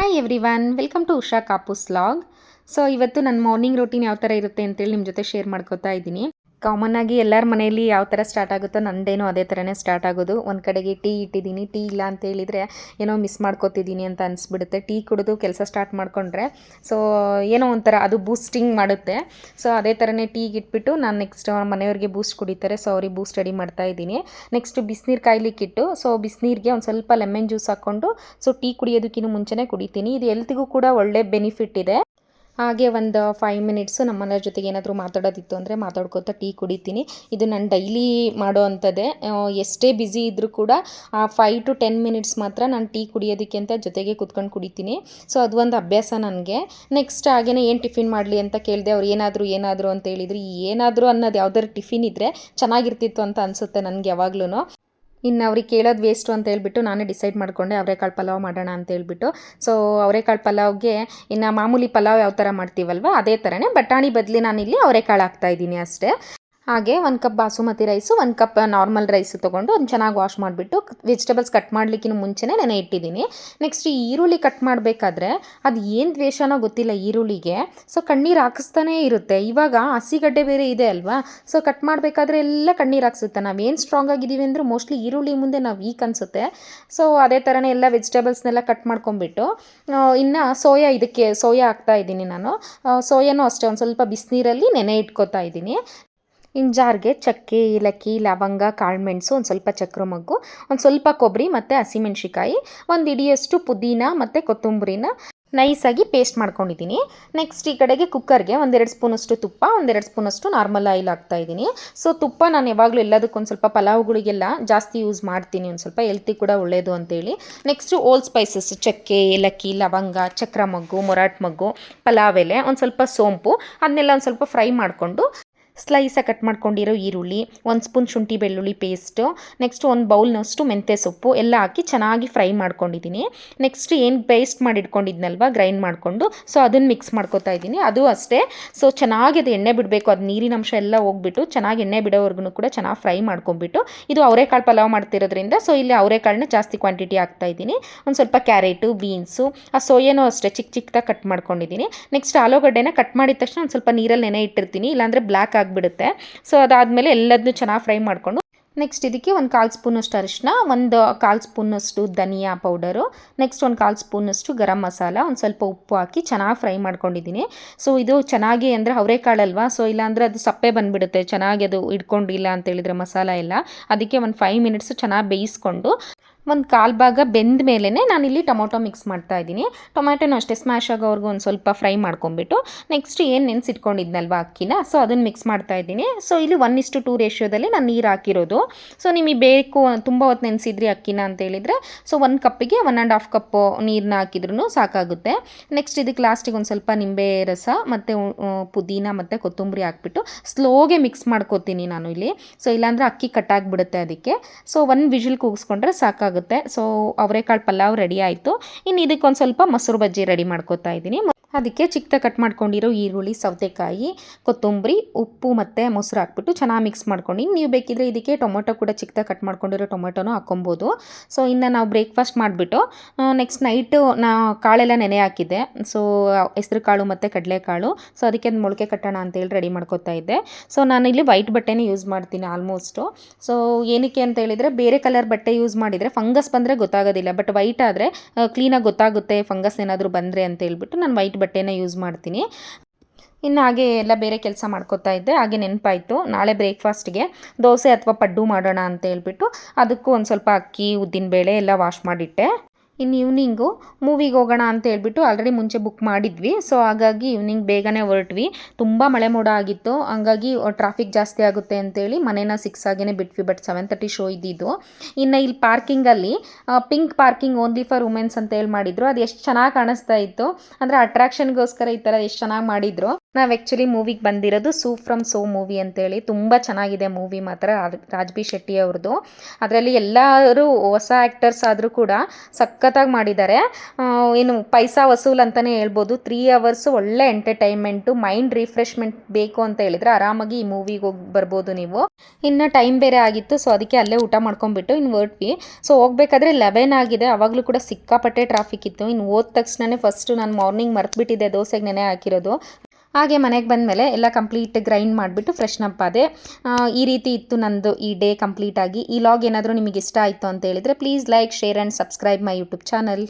Hi everyone welcome to Usha ಕಾಪೂಸ್ log so ಇವತ್ತು ನನ್ನ morning routine ಯಾವ ಥರ ಇರುತ್ತೆ ಅಂತೇಳಿ ನಿಮ್ಮ ಜೊತೆ ಶೇರ್ ಮಾಡ್ಕೋತಾ ಇದ್ದೀನಿ. ಕಾಮನ್ ಆಗಿ ಎಲ್ಲರ ಮನೆಯಲ್ಲಿ ಯಾವ ಥರ ಸ್ಟಾರ್ಟ್ ಆಗುತ್ತೋ ನಂದೇನೋ ಅದೇ ಥರನೇ ಸ್ಟಾರ್ಟ್ ಆಗೋದು. ಒಂದು ಕಡೆಗೆ ಟೀ ಇಟ್ಟಿದ್ದೀನಿ, ಟೀ ಇಲ್ಲ ಅಂತ ಹೇಳಿದರೆ ಏನೋ ಮಿಸ್ ಮಾಡ್ಕೋತಿದ್ದೀನಿ ಅಂತ ಅನಿಸ್ಬಿಡುತ್ತೆ. ಟೀ ಕುಡಿದು ಕೆಲಸ ಸ್ಟಾರ್ಟ್ ಮಾಡಿಕೊಂಡ್ರೆ ಸೊ ಏನೋ ಒಂಥರ ಅದು ಬೂಸ್ಟಿಂಗ್ ಮಾಡುತ್ತೆ. ಸೊ ಅದೇ ಥರನೇ ಟೀಗೆ ಇಟ್ಬಿಟ್ಟು ನಾನು ನೆಕ್ಸ್ಟ್ ಮನೆಯವ್ರಿಗೆ ಬೂಸ್ಟ್ ಕುಡಿತಾರೆ ಸೊ ಅವ್ರಿಗೆ ಬೂಸ್ಟ್ ರೆಡಿ ಮಾಡ್ತಾ ಇದ್ದೀನಿ. ನೆಕ್ಸ್ಟ್ ಬಿಸಿನೀರು ಕಾಯ್ಲಿಕ್ಕಿಟ್ಟು ಸೊ ಬಿಸಿನೀರಿಗೆ ಒಂದು ಸ್ವಲ್ಪ ಲೆಮನ್ ಜ್ಯೂಸ್ ಹಾಕ್ಕೊಂಡು ಸೊ ಟೀ ಕುಡಿಯೋದಕ್ಕಿಂತ ಮುಂಚೆನೇ ಕುಡಿತೀನಿ. ಇದು ಎಲ್ತಿಗೂ ಕೂಡ ಒಳ್ಳೆ ಬೆನಿಫಿಟ್ ಇದೆ. ಹಾಗೆ ಒಂದು ಫೈವ್ ಮಿನಿಟ್ಸು ನಮ್ಮ ಜೊತೆಗೆ ಏನಾದರೂ ಮಾತಾಡೋದಿತ್ತು ಅಂದರೆ ಮಾತಾಡ್ಕೋತಾ ಟೀ ಕುಡಿತೀನಿ. ಇದು ನಾನು ಡೈಲಿ ಮಾಡೋ ಅಂಥದ್ದೇ ಎಷ್ಟೇ ಬ್ಯುಸಿ ಇದ್ದರೂ ಕೂಡ ಆ ಫೈವ್ ಟು ಟೆನ್ ಮಿನಿಟ್ಸ್ ಮಾತ್ರ ನಾನು ಟೀ ಕುಡಿಯೋದಕ್ಕೆ ಅಂತ ಜೊತೆಗೆ ಕುತ್ಕೊಂಡು ಕುಡಿತೀನಿ. ಸೊ ಅದು ಒಂದು ಅಭ್ಯಾಸ ನನಗೆ. ನೆಕ್ಸ್ಟ್ ಹಾಗೇನೇ ಏನು ಟಿಫಿನ್ ಮಾಡಲಿ ಅಂತ ಕೇಳಿದೆ, ಅವ್ರು ಏನಾದರೂ ಏನಾದರೂ ಅಂತ ಹೇಳಿದ್ರು. ಏನಾದರೂ ಅನ್ನೋದು ಯಾವ್ದಾದ್ರು ಟಿಫಿನ್ ಇದ್ದರೆ ಚೆನ್ನಾಗಿರ್ತಿತ್ತು ಅಂತ ಅನಿಸುತ್ತೆ ನನಗೆ ಯಾವಾಗ್ಲೂ ಇನ್ನು ಅವ್ರಿಗೆ ಕೇಳೋದು ವೇಸ್ಟು ಅಂತ ಹೇಳ್ಬಿಟ್ಟು ನಾನೇ ಡಿಸೈಡ್ ಮಾಡಿಕೊಂಡೆ ಅವರೆಕಾಳು ಪಲಾವ್ ಮಾಡೋಣ ಅಂತ ಹೇಳ್ಬಿಟ್ಟು. ಸೊ ಅವರೆಕಾಳು ಪಲಾವ್ಗೆ ಇನ್ನು ಮಾಮೂಲಿ ಪಲಾವ್ ಯಾವ ಥರ ಮಾಡ್ತೀವಲ್ವ, ಅದೇ ಥರನೇ ಬಟಾಣಿ ಬದಲಿ ನಾನಿಲ್ಲಿ ಅವರೆಕಾಳು ಹಾಕ್ತಾಯಿದ್ದೀನಿ ಅಷ್ಟೇ. ಹಾಗೆ ಒಂದು ಕಪ್ ಬಾಸುಮತಿ ರೈಸು, ಒಂದು ಕಪ್ ನಾರ್ಮಲ್ ರೈಸು ತೊಗೊಂಡು ಒಂದು ಚೆನ್ನಾಗಿ ವಾಶ್ ಮಾಡಿಬಿಟ್ಟು ವೆಜಿಟೇಬಲ್ಸ್ ಕಟ್ ಮಾಡಲಿಕ್ಕಿಂತ ಮುಂಚೆನೇ ನೆನೆ ಇಟ್ಟಿದ್ದೀನಿ. ನೆಕ್ಸ್ಟ್ ಈರುಳ್ಳಿ ಕಟ್ ಮಾಡಬೇಕಾದ್ರೆ ಅದು ಏನು ದ್ವೇಷನೋ ಗೊತ್ತಿಲ್ಲ ಈರುಳ್ಳಿಗೆ. ಸೊ ಕಣ್ಣೀರು ಹಾಕಿಸ್ತಾನೇ ಇರುತ್ತೆ. ಇವಾಗ ಹಸಿಗಡ್ಡೆ ಬೇರೆ ಇದೆ ಅಲ್ವಾ? ಸೊ ಕಟ್ ಮಾಡಬೇಕಾದ್ರೆ ಎಲ್ಲ ಕಣ್ಣೀರು ಹಾಕ್ಸುತ್ತೆ. ನಾವೇನು ಸ್ಟ್ರಾಂಗ್ ಆಗಿದ್ದೀವಿ ಅಂದರೆ ಮೋಸ್ಟ್ಲಿ ಈರುಳ್ಳಿ ಮುಂದೆ ನಾವು ವೀಕ್ ಅನಿಸುತ್ತೆ. ಸೊ ಅದೇ ಥರನೇ ಎಲ್ಲ ವೆಜಿಟೇಬಲ್ಸ್ನೆಲ್ಲ ಕಟ್ ಮಾಡ್ಕೊಂಬಿಟ್ಟು ಇನ್ನು ಸೋಯಾ ಇದಕ್ಕೆ, ಸೋಯಾ ಹಾಕ್ತಾ ಇದ್ದೀನಿ ನಾನು. ಸೋಯಾನೂ ಅಷ್ಟೇ, ಒಂದು ಸ್ವಲ್ಪ ಬಿಸಿನೀರಲ್ಲಿ ನೆನೆ ಇಟ್ಕೊತಾ ಇದ್ದೀನಿ. ಇನ್ನು ಜಾರ್ಗೆ ಚಕ್ಕೆ, ಏಲಕ್ಕಿ, ಲವಂಗ ಕಾಳುಮೆಣಸು ಒಂದು ಸ್ವಲ್ಪ ಚಕ್ರ ಮಗ್ಗು, ಒಂದು ಸ್ವಲ್ಪ ಕೊಬ್ಬರಿ ಮತ್ತು ಹಸಿಮೆಣ್ಸಿಕಾಯಿ ಒಂದು ಇಡಿಯಷ್ಟು ಪುದೀನ ಮತ್ತು ಕೊತ್ತಂಬರಿನ ನೈಸಾಗಿ ಪೇಸ್ಟ್ ಮಾಡ್ಕೊಂಡಿದ್ದೀನಿ. ನೆಕ್ಸ್ಟ್ ಈ ಕಡೆಗೆ ಕುಕ್ಕರ್ಗೆ ಒಂದೆರಡು ಸ್ಪೂನಷ್ಟು ತುಪ್ಪ, ಒಂದೆರಡು ಸ್ಪೂನಷ್ಟು ನಾರ್ಮಲ್ ಆಯಿಲ್ ಹಾಕ್ತಾ ಇದ್ದೀನಿ. ಸೊ ತುಪ್ಪ ನಾನು ಯಾವಾಗಲೂ ಎಲ್ಲದಕ್ಕೊಂದು ಸ್ವಲ್ಪ ಪಲಾವ್ಗಳಿಗೆಲ್ಲ ಜಾಸ್ತಿ ಯೂಸ್ ಮಾಡ್ತೀನಿ, ಒಂದು ಸ್ವಲ್ಪ ಎಲ್ತಿ ಕೂಡ ಒಳ್ಳೆಯದು ಅಂತೇಳಿ. ನೆಕ್ಸ್ಟು ಓಲ್ಡ್ ಸ್ಪೈಸಸ್ ಚಕ್ಕೆ, ಏಲಕ್ಕಿ, ಲವಂಗ, ಚಕ್ರ ಮಗ್ಗು, ಮೊರಾಟ್ ಮಗ್ಗು, ಪಲಾವ್ ಎಲೆ, ಒಂದು ಸ್ವಲ್ಪ ಸೋಂಪು, ಅದನ್ನೆಲ್ಲ ಒಂದು ಸ್ವಲ್ಪ ಫ್ರೈ ಮಾಡಿಕೊಂಡು ಸ್ಲೈಸಾಗಿ ಕಟ್ ಮಾಡ್ಕೊಂಡಿರೋ ಈರುಳ್ಳಿ, ಒಂದು ಸ್ಪೂನ್ ಶುಂಠಿ ಬೆಳ್ಳುಳ್ಳಿ ಪೇಸ್ಟು ನೆಕ್ಸ್ಟ್ ಒಂದು ಬೌಲ್ನಷ್ಟು ಮೆಂತ್ಯ ಸೊಪ್ಪು, ಎಲ್ಲ ಹಾಕಿ ಚೆನ್ನಾಗಿ ಫ್ರೈ ಮಾಡ್ಕೊಂಡಿದ್ದೀನಿ ನೆಕ್ಸ್ಟ್ ಏನು ಪೇಸ್ಟ್ ಮಾಡಿ ಇಟ್ಕೊಂಡಿದ್ನಲ್ವ ಗ್ರೈಂಡ್ ಮಾಡಿಕೊಂಡು ಸೊ ಅದನ್ನು ಮಿಕ್ಸ್ ಮಾಡ್ಕೊತಾ ಇದ್ದೀನಿ ಅದು ಅಷ್ಟೇ. ಸೊ ಚೆನ್ನಾಗಿ ಅದು ಎಣ್ಣೆ ಬಿಡಬೇಕು, ಅದು ನೀರಿನ ಅಂಶ ಎಲ್ಲ ಹೋಗ್ಬಿಟ್ಟು, ಚೆನ್ನಾಗಿ ಎಣ್ಣೆ ಬಿಡೋವರೆಗೂ ಕೂಡ ಚೆನ್ನಾಗಿ ಫ್ರೈ ಮಾಡ್ಕೊಂಬಿಟ್ಟು, ಇದು ಅವರೆಕಾಳು ಪಲಾವ್ ಮಾಡ್ತಿರೋದ್ರಿಂದ ಸೊ ಇಲ್ಲಿ ಅವರೆಕಾಳನ್ನ ಜಾಸ್ತಿ ಕ್ವಾಂಟಿಟಿ ಹಾಕ್ತಾ ಇದ್ದೀನಿ ಒಂದು ಸ್ವಲ್ಪ ಕ್ಯಾರೆಟು ಬೀನ್ಸು ಆ ಸೋಯನೂ ಅಷ್ಟೇ ಚಿಕ್ಕ ಚಿಕ್ಕದಾಗಿ ಕಟ್ ಮಾಡ್ಕೊಂಡಿದ್ದೀನಿ ನೆಕ್ಸ್ಟ್ ಆಲೂಗಡ್ಡೆನ ಕಟ್ ಮಾಡಿದ ತಕ್ಷಣ ಒಂದು ಸ್ವಲ್ಪ ನೀರಲ್ಲಿ ನೆನೆ ಇಟ್ಟಿರ್ತೀನಿ, ಇಲ್ಲಾಂದರೆ ಬ್ಲ್ಯಾಕ್ ಆಗಿಬಿಡುತ್ತೆ ಸೊ ಅದಾದಮೇಲೆ ಎಲ್ಲದನ್ನೂ ಚೆನ್ನಾಗಿ ಫ್ರೈ ಮಾಡಿಕೊಂಡು ನೆಕ್ಸ್ಟ್ ಇದಕ್ಕೆ ಒಂದು ಕಾಲು ಸ್ಪೂನಷ್ಟು ಅರಿಶಿನ ಒಂದು ಕಾಲು ಸ್ಪೂನಷ್ಟು ಧನಿಯಾ ಪೌಡರು ನೆಕ್ಸ್ಟ್ ಒಂದು ಕಾಲು ಸ್ಪೂನಷ್ಟು ಗರಂ ಮಸಾಲ, ಒಂದು ಸ್ವಲ್ಪ ಉಪ್ಪು ಹಾಕಿ ಚೆನ್ನಾಗಿ ಫ್ರೈ ಮಾಡ್ಕೊಂಡಿದ್ದೀನಿ. ಸೊ ಇದು ಚೆನ್ನಾಗಿ ಅಂದರೆ ಅವರೆಕಾಳಲ್ವಾ ಸೊ ಇಲ್ಲಾಂದರೆ ಅದು ಸಪ್ಪೆ ಬಂದುಬಿಡುತ್ತೆ. ಚೆನ್ನಾಗಿ ಅದು ಇಟ್ಕೊಂಡಿಲ್ಲ ಅಂತೇಳಿದರೆ ಮಸಾಲ ಎಲ್ಲ. ಅದಕ್ಕೆ ಒಂದು ಫೈವ್ ಮಿನಿಟ್ಸು ಚೆನ್ನಾಗಿ ಬೇಯಿಸ್ಕೊಂಡು ಒಂದು ಕಾಲು ಭಾಗ ಬೆಂದ ಮೇಲೇ ನಾನಿಲ್ಲಿ ಟೊಮೊಟೊ ಮಿಕ್ಸ್ ಮಾಡ್ತಾ ಇದ್ದೀನಿ. ಟೊಮ್ಯಾಟೋನ ಅಷ್ಟೇ ಸ್ಮ್ಯಾಶ್ ಆಗೋವರೆಗೂ ಒಂದು ಸ್ವಲ್ಪ ಫ್ರೈ ಮಾಡ್ಕೊಂಬಿಟ್ಟು ನೆಕ್ಸ್ಟ್ ಏನು ನೆನೆಸಿಟ್ಕೊಂಡಿದ್ನಲ್ವ ಅಕ್ಕಿನ? ಸೊ ಅದನ್ನು ಮಿಕ್ಸ್ ಮಾಡ್ತಾ ಇದ್ದೀನಿ. ಸೊ ಇಲ್ಲಿ ಒನ್ ಇಷ್ಟು ಟೂ ರೇಷಿಯೋದಲ್ಲಿ ನಾನು ನೀರು ಹಾಕಿರೋದು. ಸೊ ನಿಮಗೆ ಬೇಕು ತುಂಬ ಹೊತ್ತು ನೆನೆಸಿದ್ರಿ ಅಕ್ಕಿನ ಅಂತ ಹೇಳಿದರೆ. ಸೊ ಒಂದು ಕಪ್ಪಿಗೆ ಒನ್ ಆ್ಯಂಡ್ ಹಾಫ್ ಕಪ್ಪು ನೀರನ್ನ ಹಾಕಿದ್ರೂ ಸಾಕಾಗುತ್ತೆ. ನೆಕ್ಸ್ಟ್ ಇದಕ್ಕೆ ಲಾಸ್ಟಿಗೆ ಒಂದು ಸ್ವಲ್ಪ ನಿಂಬೆ ರಸ ಮತ್ತು ಪುದೀನ ಮತ್ತು ಕೊತ್ತಂಬರಿ ಹಾಕ್ಬಿಟ್ಟು ಸ್ಲೋಗೆ ಮಿಕ್ಸ್ ಮಾಡ್ಕೋತೀನಿ ನಾನು ಇಲ್ಲಿ. ಸೊ ಇಲ್ಲಾಂದರೆ ಅಕ್ಕಿ ಕಟ್ಟಾಗಿಬಿಡುತ್ತೆ ಅದಕ್ಕೆ. ಸೊ ಒನ್ ವಿಜಿಲ್ ಕೂಗಿಸ್ಕೊಂಡ್ರೆ ಸಾಕಾಗುತ್ತೆ. ಸೊ ಅವರೆಕಾಳು ಪಲಾವ್ ರೆಡಿ ಆಯಿತು. ಇನ್ನು ಇದಕ್ಕೊಂದು ಸ್ವಲ್ಪ ಮೊಸರು ಬಜ್ಜಿ ರೆಡಿ ಮಾಡ್ಕೋತಾ ಇದ್ದೀನಿ. ಅದಕ್ಕೆ ಚಿಕ್ಕದಾಗಿ ಕಟ್ ಮಾಡ್ಕೊಂಡಿರೋ ಈರುಳ್ಳಿ, ಸೌತೆಕಾಯಿ, ಕೊತ್ತಂಬರಿ, ಉಪ್ಪು ಮತ್ತು ಮೊಸರು ಹಾಕ್ಬಿಟ್ಟು ಚೆನ್ನಾಗಿ ಮಿಕ್ಸ್ ಮಾಡ್ಕೊಂಡು ನೀವು ಬೇಕಿದ್ರೆ ಇದಕ್ಕೆ ಟೊಮೊಟೊ ಕೂಡ ಚಿಕ್ಕದಾಗಿ ಕಟ್ ಮಾಡ್ಕೊಂಡಿರೋ ಟೊಮೊಟೊನೂ ಹಾಕೊಬೋದು ಸೊ ಇನ್ನು ನಾವು ಬ್ರೇಕ್ಫಾಸ್ಟ್ ಮಾಡಿಬಿಟ್ಟು ನೆಕ್ಸ್ಟ್ ನೈಟು ನಾ ಕಾಳೆಲ್ಲ ನೆನೆ ಹಾಕಿದ್ದೆ. ಸೊ ಹೆಸ್ರು ಕಾಳು ಮತ್ತು ಕಡಲೆಕಾಳು ಸೊ ಅದಕ್ಕೆ ಅದು ಮೊಳಕೆ ಕಟ್ಟೋಣ ಅಂತೇಳಿ ರೆಡಿ ಮಾಡ್ಕೊತಾ ಇದ್ದೆ. ಸೊ ನಾನಿಲ್ಲಿ ವೈಟ್ ಬಟ್ಟೆನೇ ಯೂಸ್ ಮಾಡ್ತೀನಿ ಆಲ್ಮೋಸ್ಟು ಸೊ ಏನಕ್ಕೆ ಅಂತ ಹೇಳಿದರೆ ಬೇರೆ ಕಲರ್ ಬಟ್ಟೆ ಯೂಸ್ ಮಾಡಿದರೆ ಫಂಗಸ್ ಬಂದರೆ ಗೊತ್ತಾಗೋದಿಲ್ಲ. ಬಟ್ ವೈಟ್ ಆದರೆ ಕ್ಲೀನಾಗಿ ಗೊತ್ತಾಗುತ್ತೆ ಫಂಗಸ್ ಏನಾದರೂ ಬಂದರೆ ಅಂತ ಹೇಳ್ಬಿಟ್ಟು ನಾನು ವೈಟ್ ಬಟ್ಟೆನ ಯೂಸ್ ಮಾಡ್ತೀನಿ. ಇನ್ನು ಹಾಗೆ ಎಲ್ಲ ಬೇರೆ ಕೆಲಸ ಮಾಡ್ಕೋತಾ ಇದ್ದೆ. ಹಾಗೆ ನೆನಪಾಯಿತು. ನಾಳೆ ಬ್ರೇಕ್ಫಾಸ್ಟ್ಗೆ ದೋಸೆ ಅಥವಾ ಪಡ್ಡು ಮಾಡೋಣ ಅಂತ ಹೇಳ್ಬಿಟ್ಟು ಅದಕ್ಕೂ ಒಂದು ಸ್ವಲ್ಪ ಅಕ್ಕಿ ಉದ್ದಿನಬೇಳೆ ಎಲ್ಲ ವಾಶ್ ಮಾಡಿಟ್ಟೆ. ಇನ್ನು ಈವ್ನಿಂಗು ಮೂವಿಗೆ ಹೋಗೋಣ ಅಂತ ಹೇಳ್ಬಿಟ್ಟು ಆಲ್ರೆಡಿ ಮುಂಚೆ ಬುಕ್ ಮಾಡಿದ್ವಿ. ಸೊ ಹಾಗಾಗಿ ಈವ್ನಿಂಗ್ ಬೇಗನೆ ಹೊರಟ್ವಿ. ತುಂಬ ಮಳೆ ಮೋಡ ಆಗಿತ್ತು. ಹಂಗಾಗಿ ಟ್ರಾಫಿಕ್ ಜಾಸ್ತಿ ಆಗುತ್ತೆ ಅಂತೇಳಿ ಮನೇನ ಸಿಕ್ಸ್ ಆಗೇ ಬಿಟ್ವಿ. ಬಟ್ ಸೆವೆನ್ ತರ್ಟಿ ಶೋ ಇದ್ದಿದ್ದು. ಇನ್ನು ಇಲ್ಲಿ ಪಾರ್ಕಿಂಗಲ್ಲಿ pink parking only for womens ಅಂತ ಹೇಳಿ ಮಾಡಿದ್ರು. ಅದು ಎಷ್ಟು ಚೆನ್ನಾಗಿ ಕಾಣಿಸ್ತಾ ಇತ್ತು. ಅಂದರೆ ಅಟ್ರಾಕ್ಷನ್ಗೋಸ್ಕರ ಈ ಥರ ಎಷ್ಟು ಚೆನ್ನಾಗಿ ಮಾಡಿದ್ರು. ನಾವು ಆ್ಯಕ್ಚುಲಿ ಮೂವಿಗೆ ಬಂದಿರೋದು ಸೂ ಫ್ರಮ್ ಸೋ ಮೂವಿ ಅಂತೇಳಿ. ತುಂಬ ಚೆನ್ನಾಗಿದೆ ಮೂವಿ ಮಾತ್ರ ರಾಜ್- ಬಿ ಶೆಟ್ಟಿ ಅವ್ರದ್ದು ಅದರಲ್ಲಿ ಎಲ್ಲರೂ ಹೊಸ ಆ್ಯಕ್ಟರ್ಸ್ ಆದರೂ ಕೂಡ ಸಖತ್ತಾಗಿ ಮಾಡಿದ್ದಾರೆ ಏನು ಪೈಸಾ ವಸೂಲ್ ಅಂತಲೇ ಹೇಳ್ಬೋದು. ತ್ರೀ ಅವರ್ಸು ಒಳ್ಳೆ ಎಂಟರ್ಟೈನ್ಮೆಂಟು ಮೈಂಡ್ ರಿಫ್ರೆಶ್ಮೆಂಟ್ ಬೇಕು ಅಂತ ಹೇಳಿದರೆ ಆರಾಮಾಗಿ ಈ ಮೂವಿಗೆ ಹೋಗಿ ಬರ್ಬೋದು ನೀವು. ಇನ್ನು ಟೈಮ್ ಬೇರೆ ಆಗಿತ್ತು ಸೊ ಅದಕ್ಕೆ ಅಲ್ಲೇ ಊಟ ಮಾಡ್ಕೊಂಬಿಟ್ಟು ಇನ್ನು ಹೊರಟ್ವಿ ಸೊ ಹೋಗ್ಬೇಕಾದ್ರೆ ಲೆವೆನ್ ಆಗಿದೆ. ಆವಾಗಲೂ ಕೂಡ ಸಿಕ್ಕಾಪಟ್ಟೆ ಟ್ರಾಫಿಕ್ ಇತ್ತು. ಇನ್ನು ಹೋದ ತಕ್ಷಣವೇ ಫಸ್ಟು ನಾನು ಮಾರ್ನಿಂಗ್ ಮರ್ತ್ಬಿಟ್ಟಿದ್ದೆ ದೋಸೆಗೆ ನೆನೆ ಹಾಕಿರೋದು. ಹಾಗೆ ಮನೆಗೆ ಬಂದಮೇಲೆ ಎಲ್ಲ ಕಂಪ್ಲೀಟ್ ಗ್ರೈಂಡ್ ಮಾಡಿಬಿಟ್ಟು ಫ್ರೆಶ್ನಪ್ ಆ, ಈ ರೀತಿ ಇತ್ತು ನಂದು ಈ ಡೇ ಕಂಪ್ಲೀಟ್ ಆಗಿ. ಈ ಲಾಗ್ ಏನಾದರೂ ನಿಮಗೆ ಇಷ್ಟ ಆಯಿತು ಅಂತ ಹೇಳಿದರೆ please like share and subscribe my YouTube channel